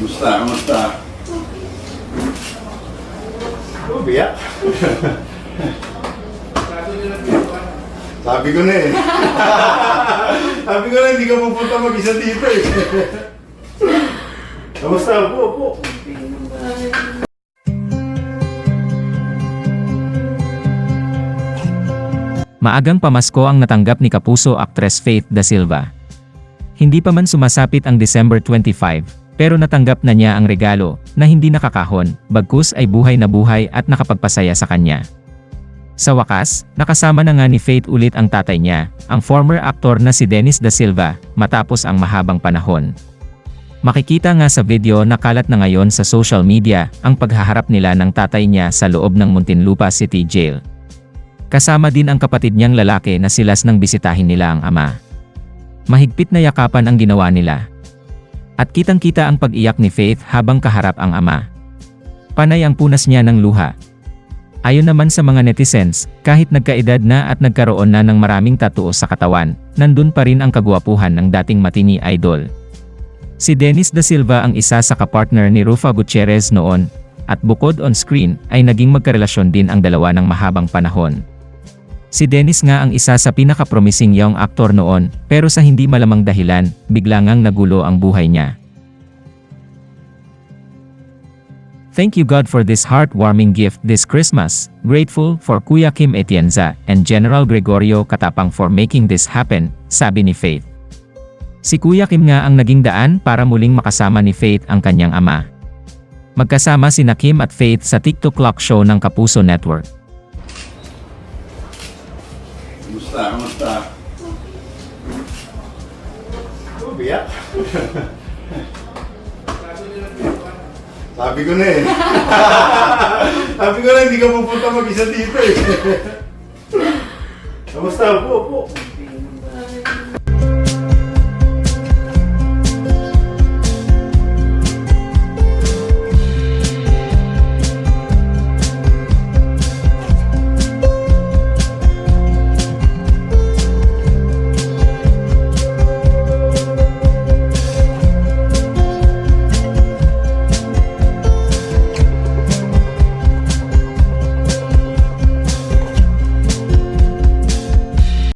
Kumusta? Kumusta? Oh, biyak. Sabi ko na eh. Sabi ko na hindi ka pupunta mag-isa dito eh. Kamusta? Upo, upo. Maagang pamasko ang natanggap ni Kapuso actress Faith Da Silva. Hindi pa man sumasapit ang December 25, pero natanggap na niya ang regalo na hindi nakakahon, bagkus ay buhay na buhay at nakapagpasaya sa kanya. Sa wakas, nakasama na nga ni Faith ulit ang tatay niya, ang former aktor na si Dennis Da Silva, matapos ang mahabang panahon. Makikita nga sa video na kalat na ngayon sa social media ang paghaharap nila ng tatay niya sa loob ng Muntinlupa City Jail. Kasama din ang kapatid niyang lalaki na silas nang bisitahin nila ang ama. Mahigpit na yakapan ang ginawa nila. At kitang-kita ang pag-iyak ni Faith habang kaharap ang ama. Panay ang punas niya ng luha. Ayon naman sa mga netizens, kahit nagkaedad na at nagkaroon na ng maraming tattoo sa katawan, nandun pa rin ang kagwapuhan ng dating matini idol. Si Dennis Da Silva ang isa sa kapartner ni Rufa Gutierrez noon, at bukod on screen ay naging magkarelasyon din ang dalawa ng mahabang panahon. Si Dennis nga ang isa sa pinaka-promising young actor noon, pero sa hindi malamang dahilan, bigla ngang nagulo ang buhay niya. Thank you God for this heartwarming gift this Christmas. Grateful for Kuya Kim Etienza and General Gregorio Katapang for making this happen, sabi ni Faith. Si Kuya Kim nga ang naging daan para muling makasama ni Faith ang kanyang ama. Magkasama si Kim at Faith sa TikTok Clock Show ng Kapuso Network. Kumusta? Kumusta? Oh, biyak. Sabi ko na eh. Sabi ko na hindi ka pupunta mag-isa dito eh. Kamusta? Upo, upo.